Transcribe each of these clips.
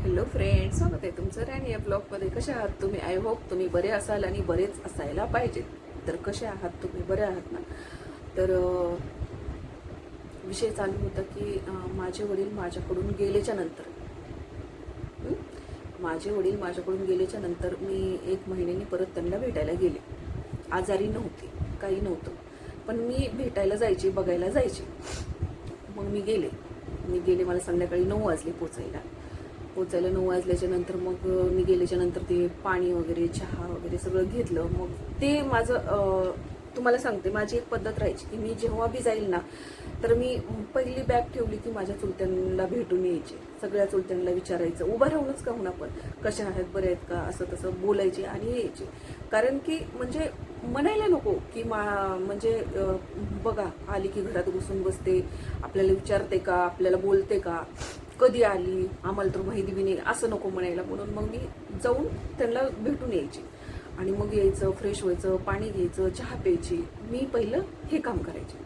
Hello friend स्वागत आहे तुमचं राणी या ब्लॉगमध्ये कसे आहात तुम्ही? आय होप तुम्ही बरे असाल आणि बरेच असायला पाहिजे. तर कसे आहात तुम्ही? बरे आहात ना? तर विषय चालू होता की माझे वडील माझ्याकडून गेल्याच्यानंतर माझे वडील माझ्याकडून गेल्याच्यानंतर मी एक महिन्याने परत त्यांना भेटायला गेले. आजारी नव्हते काही नव्हतं. पण मी भेटायला जायचे बघायला जायचे. मग मी गेले. मी गेले मला संध्याकाळी नऊ वाजले पोचायला. पोचायला नऊ वाजल्याच्या नंतर मग मी गेल्याच्यानंतर ते पाणी वगैरे चहा वगैरे सगळं घेतलं. मग ते माझं तुम्हाला सांगते माझी एक पद्धत राहायची की मी जेव्हा बी जाईल ना तर मी पहिली बॅग ठेवली की माझ्या चुलत्यांना भेटून यायचे. सगळ्या चुलत्यांना विचारायचं उभं राहूनच का होणार पण? कशा आहेत? बरे आहेत का? असं तसं बोलायचे आणि यायचे. कारण की म्हणजे म्हणायला नको की मा म्हणजे बघा आली की घरात घुसून बसते आपल्याला विचारते का आपल्याला बोलते का? कधी आली आम्हाला तर माहिती बी नाही असं नको म्हणायला. म्हणून मग मी जाऊन त्यांना भेटून यायची. आणि मग यायचं फ्रेश व्हायचं पाणी घ्यायचं चहा प्यायची. मी पहिलं हे काम करायचे.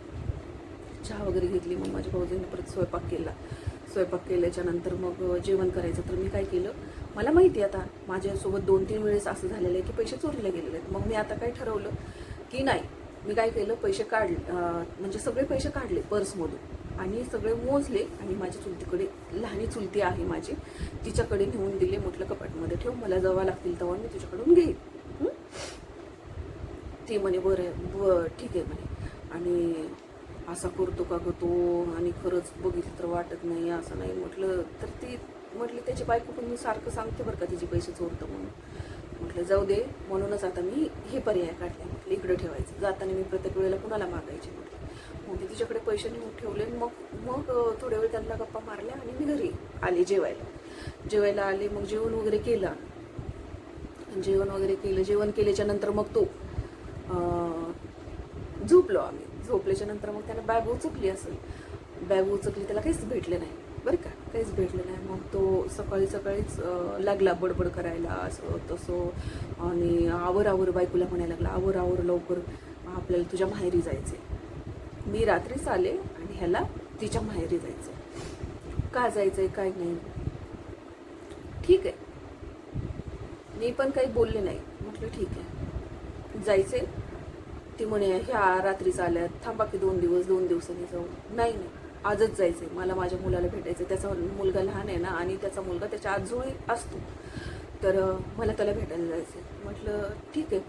चहा वगैरे घेतली मग माझ्या भाऊजींनी परत स्वयंपाक केला. स्वयंपाक केल्याच्यानंतर मग जेवण करायचं तर मी काय केलं मला माहिती आहे आता माझ्यासोबत दोन तीन वेळेस असं झालेलं आहे की पैसे चोरीला गेलेले आहेत. मग मी आता काय ठरवलं की नाही मी काय केलं पैसे काढले म्हणजे सगळे पैसे काढले पर्समधून. आणि सगळे मोजले आणि माझ्या चुलतीकडे लहानी चुलती आहे माझी तिच्याकडे नेऊन दिले म्हटलं कपाटमध्ये ठेव मला जेव्हा लागतील तेव्हा मी तुझ्याकडून घेईन. ते ती म्हणे बरं आहे ब ठीक आहे म्हणे. आणि असा करतो का करतो तो? आणि खरंच बघितलं तर वाटत नाही असं नाही. म्हटलं तर ती म्हटली त्याची बायको पण मी सारखं सांगते बरं का तिचे पैसे चोरतं म्हणून. म्हटलं जाऊ दे म्हणूनच आता मी हे पर्याय काढले. म्हटलं इकडे ठेवायचं. जाताना मी प्रत्येक वेळेला कुणाला मागायचे? म्हटलं तिच्याकडे पैसे नेऊन ठेवले आणि मग मग थोड्या वेळ त्यांना गप्पा मारल्या आणि मी घरी आले जेवायला. जेवायला आले मग जेवण वगैरे केलं. जेवण वगैरे केलं. जेवण केल्याच्यानंतर मग तो झोपलो आम्ही. झोपल्याच्या नंतर मग त्यानं बॅग उचकली असेल. बॅग उचकली त्याला काहीच भेटले नाही. बरं का? काहीच भेटलं नाही. मग तो सकाळी सकाळीच लागला बडबड करायला असं तसं. आणि आवर आवर बायकोला म्हणायला लागला आवर आवर लवकर आपल्याला तुझ्या माहेरी जायचे मी रात्रीच आले आणि ह्याला तिच्या माहेरी जायचं का जायचंय काय नाही? ठीक आहे. मी पण काही बोलले नाही. म्हटलं ठीक आहे. जायचे ती म्हणे ह्या रात्रीच आल्यात. थांबा की दोन दिवस दोन दिवसांनी जाऊ. नाही नाही. आजच जायचंय. मला माझ्या मुलाला भेटायचं त्याचा मुलगा लहान आहे ना आणि त्याचा मुलगा त्याच्या आजोळी असतो. तर मला त्याला भेटायला जायचं म्हटलं ठीक आहे.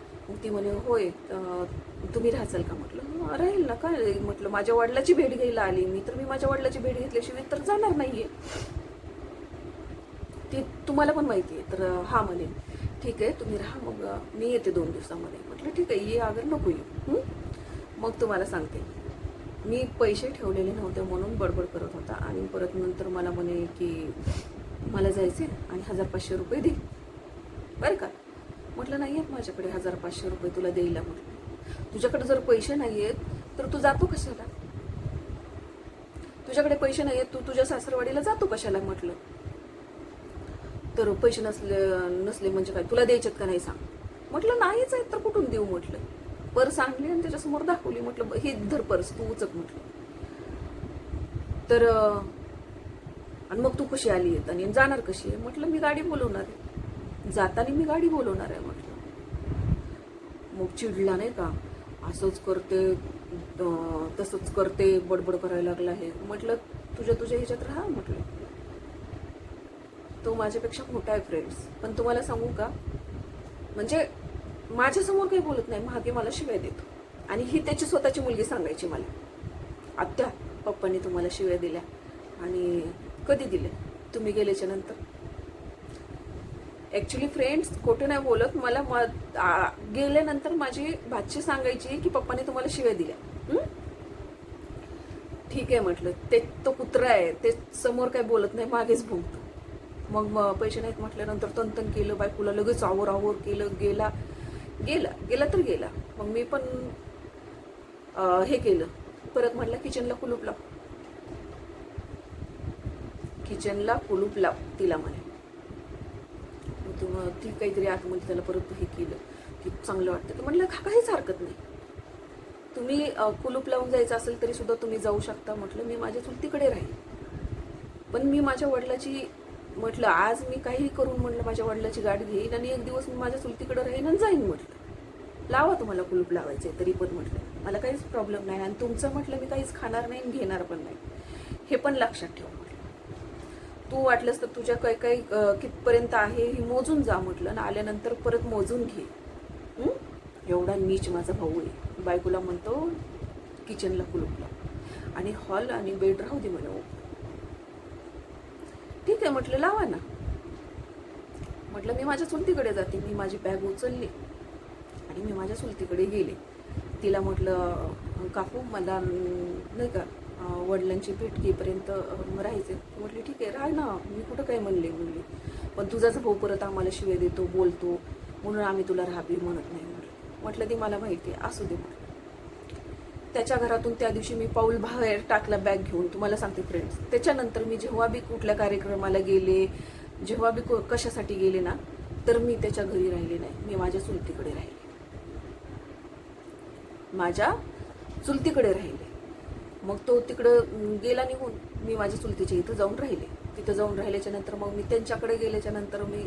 ती म्हणे होय तुम्ही राहाल का? म्हटलं हो, राहील ना काय? म्हटलं माझ्या वडिलाची भेट घ्यायला आली मी तर मी माझ्या वडिलाची भेट घेतल्याशिवाय तर जाणार नाहीये. ती तुम्हाला पण माहिती आहे तर हा म्हणे ठीक आहे तुम्ही राहा मग मी येते दोन दिवसामध्ये. म्हटलं ठीक आहे ये अगर नको येऊ. मग तुम्हाला सांगते मी पैसे ठेवलेले नव्हते म्हणून बडबड करत होता आणि परत नंतर मला म्हणे की मला जायचे आणि हजार पाचशे रुपये दे. बरं का? म्हटलं नाही आहेत माझ्याकडे हजार पाचशे रुपये तुला द्यायला म्हटलं तुझ्याकडे जर पैसे नाही आहेत तर तू जातो कशाला? तुझ्याकडे पैसे नाही आहेत तू तुझ्या सासरवाडीला जातो कशाला? म्हटलं. तर पैसे नसले नसले म्हणजे काय? तुला द्यायचेत का नाही सांग. म्हटलं नाहीच आहेत तर कुठून देऊ? म्हटलं. पर्स आणली आणि त्याच्यासमोर दाखवली. म्हटलं हे धर पर्स तू उचक म्हटलं. तर आणि मग तू कशी आली आहेत आणि जाणार कशी आहे? म्हटलं मी गाडी बोलवणार आहे. जाताना मी गाडी बोलवणार आहे म्हटलं. मग चिडला नाही का? असंच करते तसंच करते बडबड करायला लागला आहे. म्हटलं तुझ्या तुझ्या ह्याच्यात राहा म्हटलं. तो माझ्यापेक्षा मोठा आहे फ्रेंड्स पण तुम्हाला सांगू का? म्हणजे माझ्यासमोर काही बोलत नाही मागे मला शिव्या देतो. आणि ही त्याची स्वतःची मुलगी सांगायची मला. आत्या पप्पांनी तुम्हाला शिव्या दिल्या आणि कधी दिल्या? तुम्ही गेल्याच्यानंतर? ॲक्च्युली फ्रेंड्स खोटं नाही बोलत. मला म- गेल्यानंतर माझी भाची सांगायची की पप्पाने तुम्हाला शिव्या दिल्या. ठीक आहे म्हटलं. ते तो कुत्रा आहे. ते समोर काय बोलत नाही मागेच भुंकतो मग पैसे नाहीत म्हटल्यानंतर तनतन केलं बायकोला लगेच आवर आवर केलं गेला. गेला. गेला तर गेला. मग मी पण हे केलं. परत म्हटलं किचनला कुलूप लाव. किचनला कुलूप लाव तिला म्हणे. मग ती काहीतरी आतमध्ये त्याला परत हे केलं की चांगलं वाटतं. तर म्हटलं का काहीच हरकत नाही. तुम्ही कुलूप लावून जायचं असेल तरी सुद्धा तुम्ही जाऊ शकता. म्हटलं मी माझ्या चुलतीकडे राहील पण मी माझ्या वडिलाची म्हटलं आज मी काही करून म्हटलं माझ्या वडिलाची गाडी घेईन आणि एक दिवस मी माझ्या चुलतीकडे राहीन आणि जाईन म्हटलं. लावा तुम्हाला कुलूप लावायचे तरी पण म्हटलं. मला काहीच प्रॉब्लेम नाही आणि तुमचं म्हटलं मी काहीच खाणार नाही आणि घेणार पण नाही. हे पण लक्षात ठेवा. तू वाटलंस तर तुझ्या काही काही कितपर्यंत आहे हे मोजून जा म्हटलं आणि आल्यानंतर परत मोजून घे. एवढा नीच माझा भाऊ आहे. बायकोला म्हणतो किचनला कुलुपला आणि हॉल आणि बेड राहू दे म्हणे. ठीक आहे म्हटलं लावा ना. म्हटलं मी माझ्या चुलतीकडे जाते. मी माझी बॅग उचलली आणि मी माझ्या चुलतीकडे गेले. तिला म्हटलं काकू मला नाही का वडिलांची भेट घेईपर्यंत राहायचे. म्हटले ठीक आहे राह ना. मी कुठं काय म्हणले? म्हणली. पण तुझाच भाऊ परत आम्हाला शिवे देतो बोलतो. म्हणून आम्ही तुला राहावी म्हणत नाही. म्हटलं म्हटलं ती मला माहिती आहे. असू दे म्हटलं त्याच्या घरातून त्या दिवशी मी पाऊल बाहेर टाकला बॅग घेऊन. तुम्हाला सांगते फ्रेंड्स त्याच्यानंतर मी जेव्हा बी कुठल्या कार्यक्रमाला गेले जेव्हा बी कशासाठी गेले ना तर मी त्याच्या घरी राहिले नाही. मी माझ्या चुलतीकडे राहिले. माझ्या चुलतीकडे राहिले. मग तो तिकडं गेला निघून. मी माझ्या चुलतीच्या इथं जाऊन राहिले. तिथं जाऊन राहिल्याच्या नंतर मग मी त्यांच्याकडे गेल्याच्यानंतर मी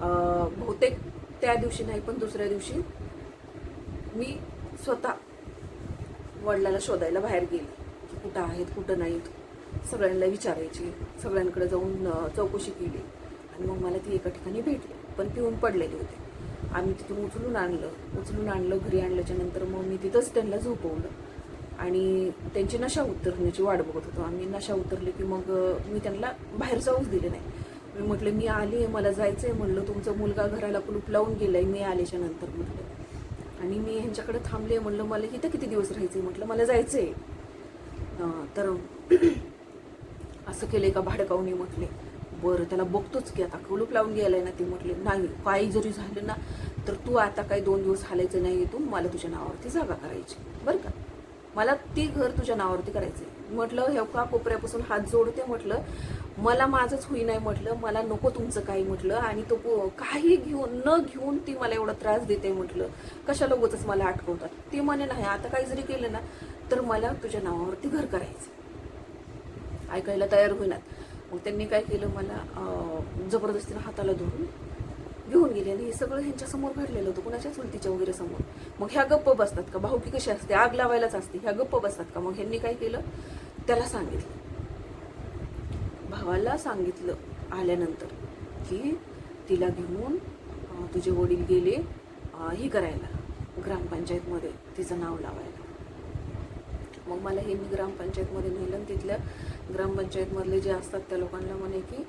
बहुतेक त्या दिवशी नाही पण दुसऱ्या दिवशी मी स्वतः वडिलाला शोधायला बाहेर गेले. की कुठं आहेत कुठं नाहीत. सगळ्यांना विचारायची. सगळ्यांकडे जाऊन चौकशी केली. आणि मग मला ती एका ठिकाणी भेटली. पण पिऊन पडलेली होते. आम्ही तिथून उचलून आणलं. उचलून आणलं घरी आणल्याच्या नंतर मग मी तिथंच त्यांना झोपवलं. आणि त्यांची नशा उतरण्याची वाट बघत होतो. आम्ही नशा उतरली की मग मी त्यांना बाहेर जाऊच दिले नाही. मी म्हटलं मी आली मला जायचं आहे म्हणलं तुमचा मुलगा घराला कुलूप लावून गेला आहे मी आल्याच्यानंतर म्हटलं. आणि मी ह्यांच्याकडे थांबले म्हणलं मला इथं किती दिवस राहायचंय? म्हटलं मला जायचं आहे तर असं केलं का भाडकावणी म्हटले. बरं त्याला बघतोच की आता कुलूप लावून गेलाय ना ते म्हटले. नाही काही जरी झालं ना तर तू आता काही दोन दिवस हालायचं नाही तू मला तुझ्या नावावरती जागा करायची. बरं का? मला ती घर तुझ्या नावावरती करायचंय. म्हटलं हे का कोपऱ्यापासून हात जोडते म्हटलं मला माझंच होई नाही म्हटलं मला नको तुमचं काही म्हटलं आणि तो काही घेऊन न घेऊन ती मला एवढा त्रास देते म्हटलं. कशा लोकच मला आठवतात? ती म्हणे नाही आता काही जरी केलं ना तर मला तुझ्या नावावरती घर करायचं ऐकायला तयार होईनात. मग त्यांनी काय केलं मला जबरदस्तीनं हाताला धरून घेऊन गेली आणि हे सगळं ह्यांच्या समोर घडलेलं होतं. कुणाच्या चुलतीच्या वगैरे समोर. मग ह्या गप्प बसतात का? भाऊकी कशी असते? आग लावायलाच असते. ह्या गप्प बसतात का? मग ह्यांनी काय केलं? त्याला सांगितलं. भावाला सांगितलं आल्यानंतर की तिला घेऊन तुझे वडील गेले ही हे करायला. ग्रामपंचायतमध्ये तिचं नाव लावायला. मग मला हे मी ग्रामपंचायतमध्ये नेलं आणि तिथल्या ग्रामपंचायतमधले जे असतात त्या लोकांना म्हणे की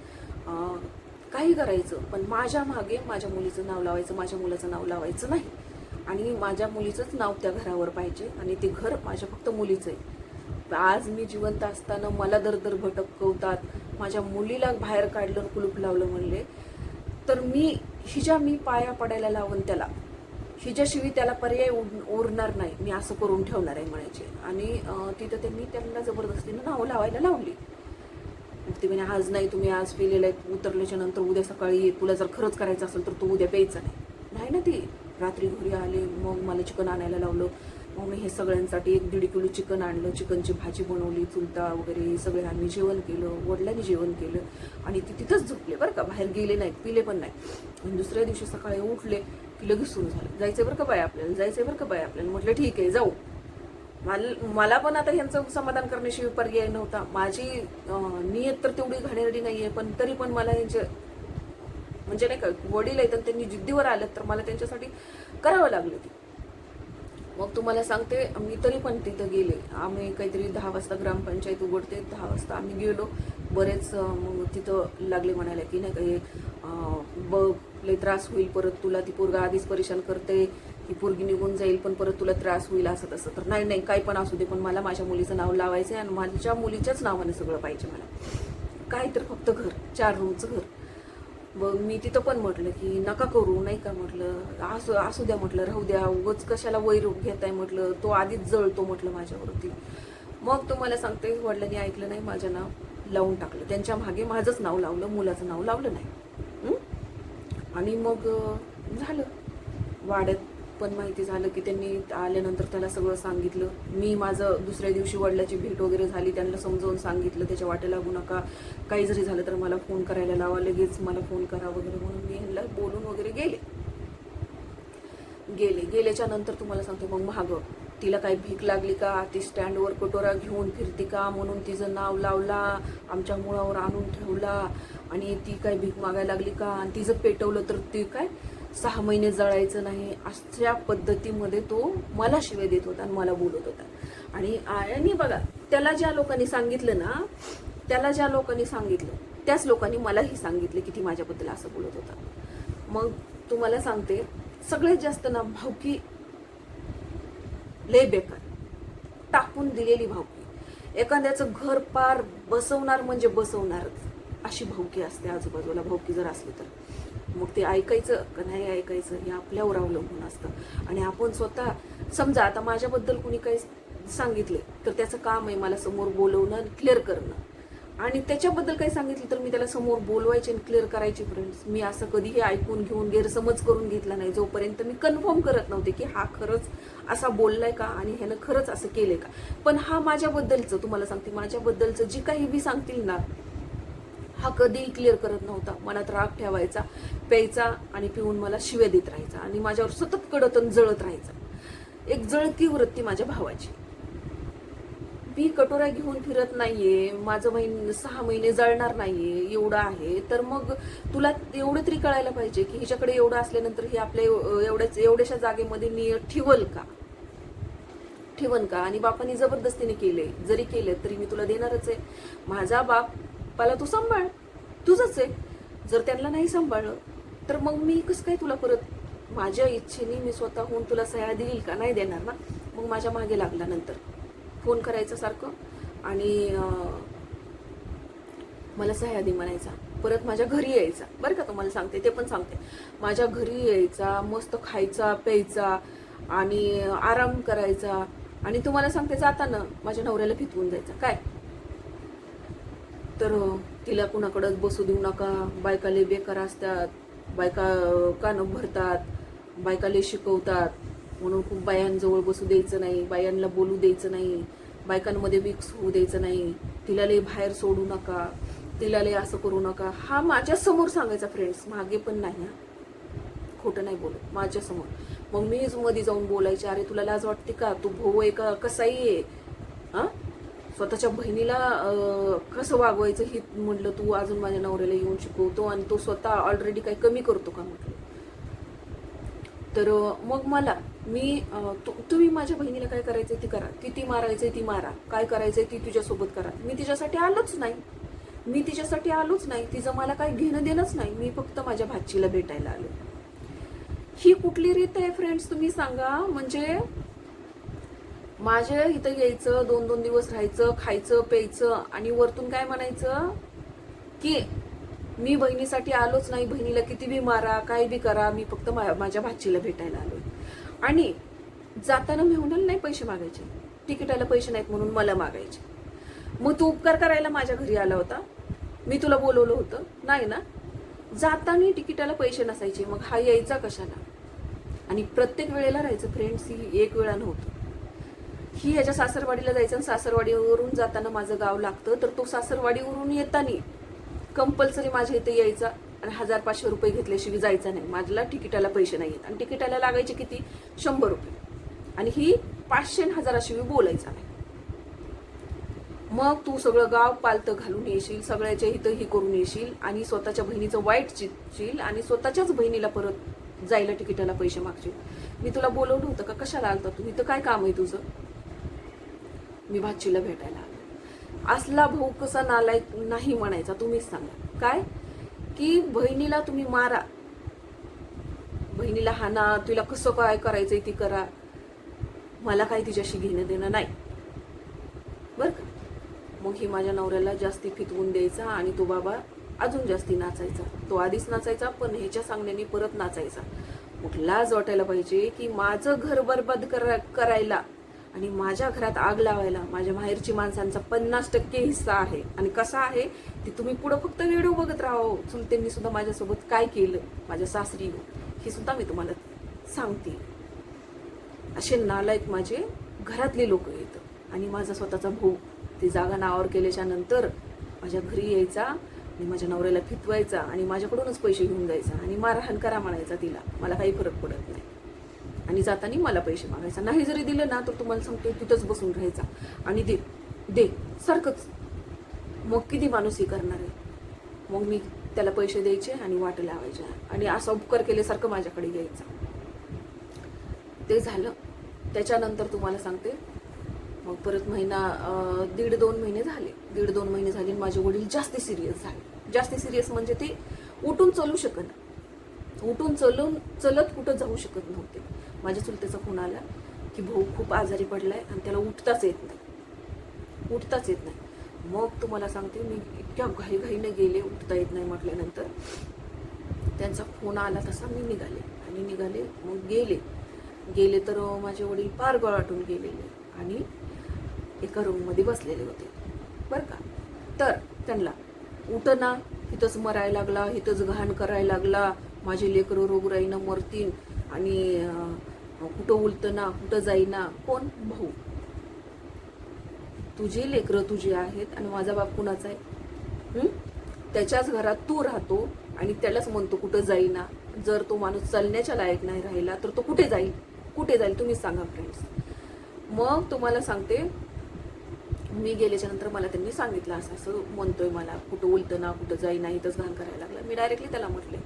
काही करायचं पण माझ्या मागे माझ्या मुलीचं नाव लावायचं माझ्या मुलाचं नाव लावायचं नाही. आणि माझ्या मुलीचंच नाव त्या घरावर पाहिजे आणि ते घर माझ्या फक्त मुलीचं आहे. आज मी जिवंत असताना मला दर दर भटकवतात. माझ्या मुलीला बाहेर काढलं कुलूप लावलं म्हणले. तर मी हिच्या मी पाया पडायला लावून त्याला हिच्याशिवाय त्याला पर्याय उर- उरणार नाही. मी असं करून ठेवणार आहे म्हणायचे. आणि तिथं त्यांनी त्यांना जबरदस्तीनं नावं लावायला लावली. ते म्हणे आज नाही तुम्ही आज पिलेलं आहे उतरल्याच्या नंतर उद्या सकाळी ये. तुला जर खरंच करायचं असेल तर तू उद्या प्यायचा नाही. नाही ना ती रात्री घरी आले मग मला चिकन आणायला लावलं. मग मी हे सगळ्यांसाठी एक दीड किलो चिकन आणलं चिकनची भाजी बनवली चुलता वगैरे हे सगळे आम्ही जेवण केलं वडिलांनी जेवण केलं आणि ती तिथंच झोपले बरं का बाहेर गेले नाहीत पिले पण नाही आणि दुसऱ्या दिवशी सकाळी उठले की लगेच सुरू झालं. जायचं बरं का बाय आपल्याला जायचं बरं का बाय आपल्याला? म्हटलं ठीक आहे जाऊ. मला पण आता ह्यांचं समाधान करण्याशिवाय पर्याय नव्हता. माझी नियत तर तेवढी घाणेरडी नाहीये पण तरी पण मला ह्यांचे म्हणजे नाही का वडील आहेत आणि त्यांनी जिद्दीवर आलं तर मला त्यांच्यासाठी करावं लागलं ते. मग तुम्हाला सांगते मी तरी पण तिथं गेले. आम्ही काहीतरी दहा वाजता ग्रामपंचायत उघडते दहा वाजता आम्ही गेलो. बरेच मग तिथं लागले म्हणायला की नाही का हे बघ लय त्रास होईल परत तुला ती पोरगा आधीच परेशान करते. ही पोरगी निघून जाईल पण परत तुला त्रास होईल असं तसं. तर नाही नाही काय पण असू दे पण मला माझ्या मुलीचं नाव लावायचं आहे आणि माझ्या मुलीच्याच नावाने सगळं पाहिजे मला. काय तर फक्त घर चार रूमचं घर. मग मी तिथं पण म्हटलं की नका करू नाही का म्हटलं. असू असू द्या म्हटलं राहू द्या उगच कशाला वैर घेताय म्हटलं. तो आधीच जळतो म्हटलं माझ्यावरती. मग तुम्हाला सांगते वडिलांनी ऐकलं नाही माझं नाव लावून टाकलं. त्यांच्या मागे माझंच नाव लावलं मुलाचं नाव लावलं नाही. आणि मग झालं. वाड्यात पण माहिती झालं की त्यांनी आल्यानंतर त्याला सगळं सांगितलं. मी माझं दुसऱ्या दिवशी वडिलाची भेट वगैरे झाली त्यांना समजावून सांगितलं त्याच्या वाटे लागू नका. काही जरी झालं तर मला फोन करायला लावा लगेच मला फोन करा वगैरे म्हणून मी ह्यांना बोलून वगैरे गेले. गेले. गेल्याच्यानंतर तुम्हाला सांगते मग महाग. तिला काही भीक लागली का? ती स्टँडवर कटोरा घेऊन फिरती का? म्हणून तिचं नाव लावला आमच्या मुळावर आणून ठेवला. आणि ती काय भीक मागायला लागली का? आणि तिचं पेटवलं तर ती काय? सहा महिने जळायचं नाही अशा पद्धतीमध्ये तो मला शिवाय देत होता आणि मला बोलत होता. आणि आणि बघा त्याला ज्या लोकांनी सांगितलं ना त्याला ज्या लोकांनी सांगितलं त्याच लोकांनी मलाही सांगितलं की ती माझ्याबद्दल असं बोलत होता. मग तुम्हाला सांगते सगळ्यात जास्त ना भावकी लय बेकार. टाकून दिलेली भावकी. एखाद्याचं घर पार बसवणार म्हणजे बसवणारच. अशी भावकी असते आजूबाजूला भावकी जर असली तर. मग ते ऐकायचं का नाही ऐकायचं हे आपल्यावर अवलंबून असतं. आणि आपण स्वतः समजा आता माझ्याबद्दल कुणी काही सांगितले तर त्याचं काम आहे मला समोर बोलवणं क्लिअर करणं. आणि त्याच्याबद्दल काही सांगितलं तर मी त्याला समोर बोलवायचे आणि क्लिअर करायचे फ्रेंड्स मी असं कधीही ऐकून घेऊन गैरसमज करून घेतला नाही. जोपर्यंत मी कन्फर्म करत नव्हते की हा खरंच असा बोललाय का आणि ह्यानं खरंच असं केलंय का. पण हा माझ्याबद्दलचं तुम्हाला सांगते माझ्याबद्दलचं जी काही बी सांगतील ना हा कधीही क्लिअर करत नव्हता. मनात राग ठेवायचा प्यायचा आणि पिऊन मला शिव्या देत राहायचा आणि माझ्यावर सतत कडत आणि जळत राहायचा. एक जळती वृत्ती माझ्या भावाची. मी कटोरा घेऊन फिरत नाहीये माझं महिन सहा महिने जळणार नाहीये एवढं आहे. तर मग तुला एवढं तरी कळायला पाहिजे की हिच्याकडे एवढं असल्यानंतर हे आपल्या एवढ्याच एवढ्याशा जागेमध्ये मी ठेवल का? ठेवन का? आणि बापाने जबरदस्तीने केले. जरी केले तरी मी तुला देणारच आहे. माझा बाप बाप्पाला तू सांभाळ. तुझंच आहे. जर त्यांना नाही सांभाळलं तर मग मी कसं काय तुला परत माझ्या इच्छेने मी स्वतःहून तुला सह्या देईल का? नाही देणार ना? मग माझ्या मागे लागला नंतर. फोन करायचं सारखं आणि मला सह्या दे म्हणायचा. परत माझ्या घरी यायचा. बरं का तुम्हाला सांगते ते पण सांगते. माझ्या घरी यायचा मस्त खायचा प्यायचा आणि आराम करायचा. आणि तुम्हाला सांगते जाताना माझ्या नवऱ्याला फितवून जायचा काय? तर तिला कुणाकडंच बसू देऊ नका. बायकाले बेकार असतात. बायका कानं भरतात. बायकाले शिकवतात. म्हणून खूप बायांजवळ बसू द्यायचं नाही. बायांना बोलू द्यायचं नाही. बायकांमध्ये मिक्स होऊ द्यायचं नाही. तिला लय बाहेर सोडू नका. तिला लय असं करू नका. हा माझ्यासमोर सांगायचा फ्रेंड्स मागे पण नाही हा. खोटं नाही बोलत. माझ्यासमोर मग मीच मध्ये जाऊन बोलायचे. अरे तुला लाज वाटते का? तू भाऊ आहे का? कसाही आहे? स्वतःच्या बहिणीला कसं वागवायचं हे म्हटलं तू अजून माझ्या नवऱ्याला येऊन शिकवतो आणि तो स्वतः ऑलरेडी काही कमी करतो का? म्हटलं. तर मग मला मी तु- तुम्ही माझ्या बहिणीला काय करायचंय ती करा. किती मारायचंय ती मारा. काय करायचंय ती तुझ्यासोबत करा. मी तिच्यासाठी आलोच नाही. मी तिच्यासाठी आलोच नाही. तिचं मला काय घेणं देणंच नाही. मी फक्त माझ्या भाचीला भेटायला आलो. ही कुठली रीत आहे फ्रेंड्स तुम्ही सांगा. म्हणजे माझ्या इथं यायचं दोन दोन दिवस राहायचं खायचं प्यायचं आणि वरतून काय म्हणायचं? की मी बहिणीसाठी आलोच नाही बहिणीला किती बी मारा काय बी करा मी फक्त मा- माझ्या भाचीला भेटायला आलो आणि जाताना मी होणार नाही पैसे मागायचे. तिकिटाला पैसे नाहीत म्हणून मला मागायचे. मग तू उपकार करायला माझ्या घरी आला होता. मी तुला बोलवलं होतं. नाही ना? जाताना तिकिटाला पैसे नसायचे. मग हा यायचा कशाला? आणि प्रत्येक वेळेला राहायचं. फ्रेंड्स ही एक वेळा नव्हतं. ही याच्या सासरवाडीला जायचं आणि सासरवाडीवरून जाताना माझं गाव लागतं तर तो सासरवाडीवरून येताना कंपल्सरी माझ्या इथे यायचा आणि हजार पाचशे रुपये घेतल्याशिवाय जायचा नाही. माझ्याला तिकिटाला पैसे नाही आहेत आणि तिकिटाला लागायचे किती? शंभर रुपये. आणि ही पाचशे हजाराशिवाय बोलायचा नाही. मग तू सगळं गाव पालतं घालून येशील सगळ्याच्या इथं ही करून येशील आणि स्वतःच्या बहिणीचं वाईट चितशील आणि स्वतःच्याच बहिणीला परत जायला तिकिटाला पैसे मागशील. मी तुला बोलवलं होतं का? कशाला आलता तू? इथं काय काम आहे तुझं? मी भाचीला भेटायला आलो. असला भाऊ कसा नालाय नाही म्हणायचा तुम्हीच सांगा. काय? की बहिणीला तुम्ही मारा. बहिणीला हाना तुला कसं काय करायचंय ती करा. मला काही तिच्याशी घेणं देणं नाही. बरं का? मग ही माझ्या नवऱ्याला जास्ती फितवून द्यायचा आणि तो बाबा अजून जास्ती नाचायचा. तो आधीच नाचायचा पण ह्याच्या सांगण्याने परत नाचायचा. कुठलाच वाटायला पाहिजे की माझं घर बरबाद करा करायला. आणि माझ्या घरात आग लावायला माझ्या माहेरची माणसांचा पन्नास टक्के हिस्सा आहे. आणि कसा आहे ती तुम्ही पुढं फक्त व्हिडिओ बघत राहो चुलत्यांनी सुद्धा माझ्यासोबत काय केलं माझ्या सासरी हो. हे. सुद्धा मी तुम्हाला सांगते. असे नालायक माझे घरातले लोक येत आणि माझा स्वतःचा भाऊ ती जागा नावावर केल्याच्यानंतर माझ्या घरी यायचा आणि माझ्या नवऱ्याला फितवायचा आणि माझ्याकडूनच पैसे घेऊन जायचा आणि मारहाण करा म्हणायचा तिला. मला काही फरक पडत नाही. आणि जाताना मला पैसे मागायचा. नाही जरी दिलं ना तर तुम्हाला सांगते तिथंच बसून राहायचा. आणि दे दे सारखंच. मग किती माणूस हे करणार आहे? मग मी त्याला पैसे द्यायचे आणि वाट लावायचे. आणि असा उपकार केल्यासारखं माझ्याकडे यायचा. ते झालं. त्याच्यानंतर तुम्हाला सांगते मग परत महिना दीड दोन महिने झाले. दीड दोन महिने झाले आणि माझे वडील जास्त सिरियस झाले. जास्त सिरियस म्हणजे ते उठून चलू शकत उठून चलून चलत कुठं जाऊ शकत नव्हते. माझ्या चुलत्याचा फोन आला की भाऊ खूप आजारी पडलाय आणि त्याला उठताच येत नाही. उठताच येत नाही. मग तुम्हाला सांगते मी इतक्या घाईघाईने गेले उठता येत नाही म्हटल्यानंतर. त्यांचा फोन आला तसा मी निघाले. आणि निघाले मग गेले. गेले तर माझे वडील पार गळाटून गेलेले आणि एका रूममध्ये बसलेले होते. बरं का? तर त्यांना उठना इथंच मरायला लागला इथंच घाण करायला लागला. माझे लेकरं रोगराईनं मरतील. आणि कुठं उलतं ना कुठं जाईना कोण? भाऊ. तुझी लेकरं तुझी आहेत आणि माझा बाप कुणाचा आहे? त्याच्याच घरात तू राहतो आणि त्यालाच म्हणतो कुठं जाईना. जर तो माणूस चालण्याच्या लायक नाही राहिला तर तो कुठे जाईल? कुठे जाईल? तुम्ही सांगा फ्रेंड्स मग तुम्हाला सांगते मी गेल्याच्यानंतर मला त्यांनी सांगितलं असं असं म्हणतोय मला कुठं उलतं ना कुठं जाईना इथंच घाण करायला लागला. मी डायरेक्टली त्याला म्हटले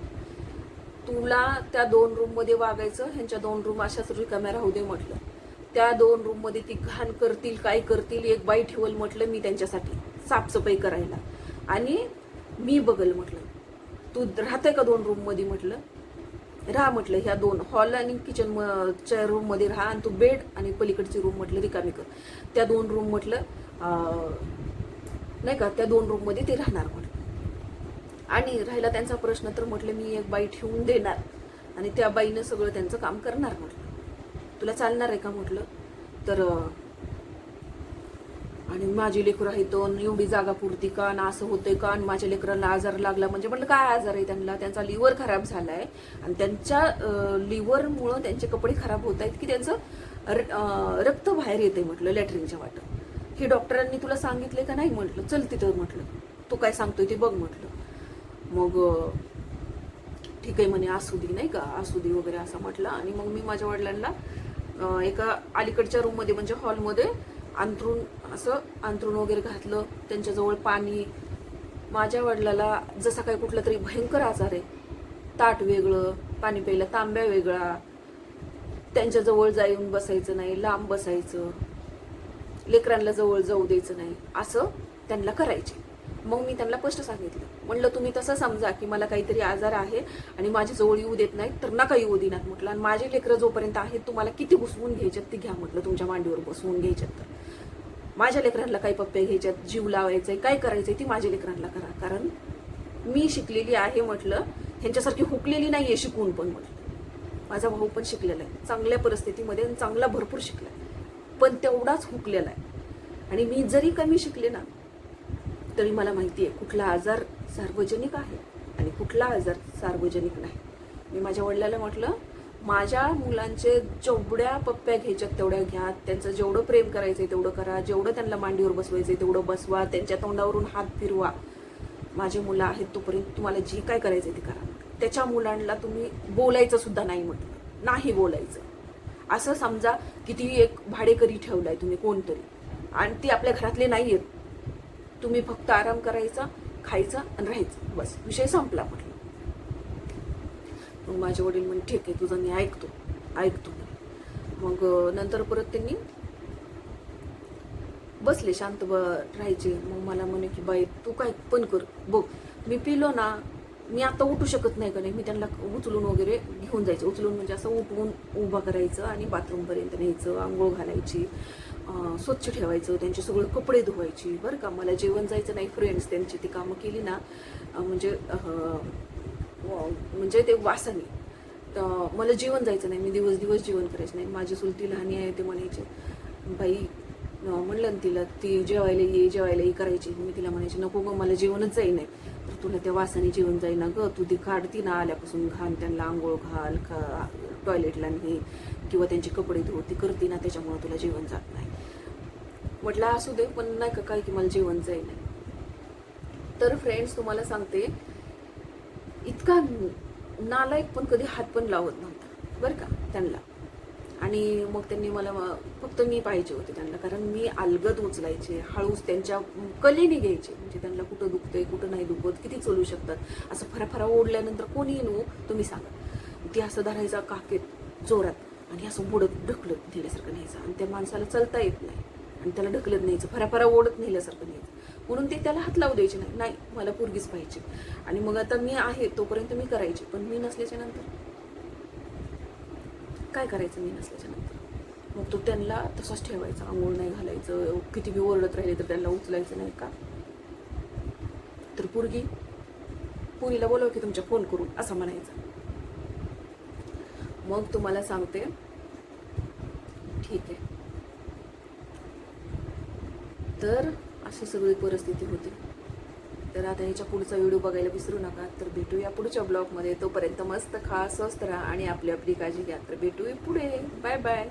तुला त्या दोन रूममध्ये वागायचं ह्यांच्या दोन रूम अशाच रिकाम्या राहू दे म्हटलं. त्या दोन रूममध्ये ती घाण करतील काय करतील एक बाई ठेवल म्हटलं मी त्यांच्यासाठी साफसफाई करायला. आणि मी बघल म्हटलं तू राहते का दोन रूममध्ये म्हटलं? राहा म्हटलं ह्या दोन हॉल आणि किचन च्या रूममध्ये राहा आणि तू बेड आणि पलीकडची रूम म्हटलं रिकामी कर. त्या दोन रूम म्हटलं नाही का त्या दोन रूममध्ये ते राहणार म्हटलं. आणि राहिला त्यांचा प्रश्न तर म्हटलं मी एक बाई ठेवून देणार आणि त्या बाईनं सगळं त्यांचं काम करणार म्हटलं. तुला चालणार आहे का? म्हटलं. तर आणि माझी लेकरं आहेत आणि एवढी जागा पुरती का ना असं होतंय का? आणि माझ्या लेकरांना आजार लागला म्हणजे म्हटलं काय आजार आहे त्यांना? त्यांचा लिव्हर खराब झाला आहे आणि त्यांच्या लिव्हरमुळं त्यांचे कपडे खराब होत आहेत की त्यांचं र- रक्त बाहेर येते म्हटलं लॅटरिनच्या वाटत हे डॉक्टरांनी तुला सांगितले का नाही म्हटलं? चल तिथं म्हटलं. तू काय सांगतोय ते बघ म्हटलं. मग ठीक आहे म्हणे असू दे नाही का? आसुदी वगैरे असं म्हटलं. आणि मग मी माझ्या वडिलांना एका अलीकडच्या रूममध्ये म्हणजे हॉलमध्ये अंथरूण असं अंथरूण वगैरे घातलं. त्यांच्याजवळ पाणी. माझ्या वडिलाला जसा काही कुठला तरी भयंकर आजार आहे. ताट वेगळं पाणी प्यायला तांब्या वेगळा. त्यांच्याजवळ जाऊन बसायचं नाही लांब बसायचं. लेकरांना जवळ जाऊ द्यायचं नाही. असं त्यांना करायचे. मग मी त्यांना स्पष्ट सांगितलं. म्हणलं तुम्ही तसं समजा की मला काहीतरी आजार आहे आणि माझी जवळ येऊ देत नाहीत तर नका येऊ देणार म्हटलं. आणि माझे लेकरं जोपर्यंत आहेत तुम्हाला किती घुसवून घ्यायच्यात ती घ्या म्हटलं तुमच्या मांडीवर बसवून घ्यायच्यात तर. माझ्या लेकरांना काही पप्पे घ्यायच्यात जीव लावायचंय काय करायचंय ती माझ्या लेकरांना करा कारण मी शिकलेली आहे म्हटलं. ह्यांच्यासारखी हुकलेली नाही आहे शिकून पण म्हटलं. माझा भाऊ पण शिकलेला आहे चांगल्या परिस्थितीमध्ये आणि चांगला भरपूर शिकला आहे पण तेवढाच हुकलेला आहे. आणि मी जरी कमी शिकले ना तरी मला माहिती आहे कुठला आजार सार्वजनिक आहे आणि कुठला आजार सार्वजनिक नाही. मी माझ्या वडिलाला म्हटलं माझ्या मुलांचे जेवढ्या पप्प्या घ्यायच्यात तेवढ्या घ्या त्यांचं जेवढं प्रेम करायचंय तेवढं करा जेवढं त्यांना मांडीवर बसवायचंय तेवढं बसवा त्यांच्या तोंडावरून हात फिरवा. माझे मुलं आहेत तोपर्यंत तुम्हाला जे काय करायचंय ते करा. त्याच्या मुलांना तुम्ही बोलायचं सुद्धा नाही म्हटलं. नाही बोलायचं. असं समजा किती एक भाडेकरी ठेवलाय तुम्ही कोणतरी. आणि ती आपल्या घरातले नाही आहेत तुम्ही फक्त आराम करायचा खायचा आणि राहायचं. बस. विषय संपला म्हटलं. मग माझे वडील म्हणे ठीक आहे तुझं मी ऐकतो. ऐकतो मग नंतर परत त्यांनी बसले शांत ब राहायचे. मग मला म्हणे की बाई तू काय पण कर. बघ मी पिलो ना मी आता उठू शकत नाही का नाही? मी त्यांना उचलून वगैरे घेऊन जायचं. उचलून म्हणजे असं उठवून उभा करायचं आणि बाथरूमपर्यंत न्यायचं आंघोळ घालायची. स्वच्छ ठेवायचं त्यांचे सगळे कपडे धुवायची बरं का? मला जेवण जायचं नाही फ्रेंड्स त्यांची ती कामं केली ना म्हणजे म्हणजे ते वासाने. तर मला जेवण जायचं नाही मी दिवस दिवस जेवण करायचं नाही. माझी सुलती लहानी आहे ते म्हणायचे बाई म्हणलं ना तिला ती जेवायला ये जेवायला ये करायची. मी तिला म्हणायची नको गं मला जेवणच जाई नाही. तुला त्या वासाने जेवण जाईना ग. तू ती काढती ना आल्यापासून घाण त्यांना आंघोळ घाल का टॉयलेटला नाही किंवा त्यांचे कपडे धुव ती करते ना त्याच्यामुळे तुला जेवण जात नाही. म्हटलं असू दे पण नाही का काय की मला जेवण जाईल तर फ्रेंड्स तुम्हाला सांगते इतका नालायक पण कधी हात पण लावत नव्हता. बरं का त्यांना. आणि मग त्यांनी मला फक्त मी पाहिजे होते त्यांना कारण मी अलगद उचलायचे हळूच त्यांच्या कलेने घ्यायचे म्हणजे त्यांना कुठं दुखतंय कुठं नाही दुखत किती चलू शकतात असं फराफरा ओढल्यानंतर कोणी येऊ तुम्ही सांगा. ती असं धरायचा काकेत जोरात आणि असं बुडत ढकलत नेल्यासारखं न्यायचं आणि त्या माणसाला चलता येत नाही. आणि त्याला ढकलत न्यायचं फराफरा ओढत नेल्यासारखं न्यायचं. म्हणून ते त्याला हात लावू द्यायचे नाही. नाही मला पोरगीच पाहिजे. आणि मग आता मी आहे तोपर्यंत मी करायचे पण मी नसल्याच्या नंतर काय करायचं मी नसल्याच्या नंतर मग तो त्यांना तसाच ठेवायचा आंघोळ नाही घालायचं किती बी ओरडत राहिले तर त्यांना उचलायचं नाही का? तर पोरगी पुरीला बोलव की तुमच्या फोन करून असं म्हणायचं. मग तुम्हाला सांगते ठीक आहे. तर अशी सगळी परिस्थिती होती. तर आता ह्याच्या पुढचा व्हिडिओ बघायला विसरू नका. तर भेटूया पुढच्या ब्लॉगमध्ये तोपर्यंत मस्त खा स्वस्त राहा आणि आपली आपली काळजी घ्या. तर भेटूया पुढे. Bye bye